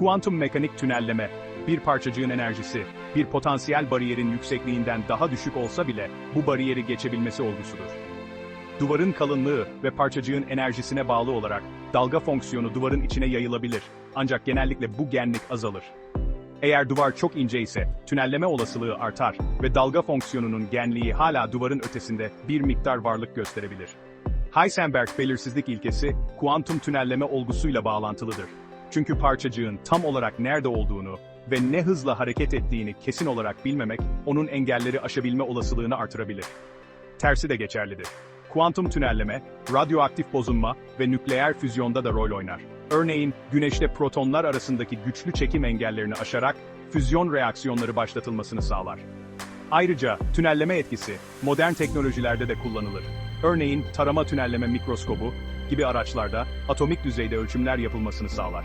Kuantum mekanik tünelleme, bir parçacığın enerjisi, bir potansiyel bariyerin yüksekliğinden daha düşük olsa bile bu bariyeri geçebilmesi olgusudur. Duvarın kalınlığı ve parçacığın enerjisine bağlı olarak dalga fonksiyonu duvarın içine yayılabilir. Ancak genellikle bu genlik azalır. Eğer duvar çok ince ise tünelleme olasılığı artar ve dalga fonksiyonunun genliği hala duvarın ötesinde bir miktar varlık gösterebilir. Heisenberg belirsizlik ilkesi, kuantum tünelleme olgusuyla bağlantılıdır. Çünkü parçacığın tam olarak nerede olduğunu ve ne hızla hareket ettiğini kesin olarak bilmemek, onun engelleri aşabilme olasılığını artırabilir. Tersi de geçerlidir. Kuantum tünelleme, radyoaktif bozulma ve nükleer füzyonda da rol oynar. Örneğin, güneşte protonlar arasındaki güçlü çekim engellerini aşarak füzyon reaksiyonları başlatılmasını sağlar. Ayrıca tünelleme etkisi modern teknolojilerde de kullanılır. Örneğin tarama tünelleme mikroskobu gibi araçlarda atomik düzeyde ölçümler yapılmasını sağlar.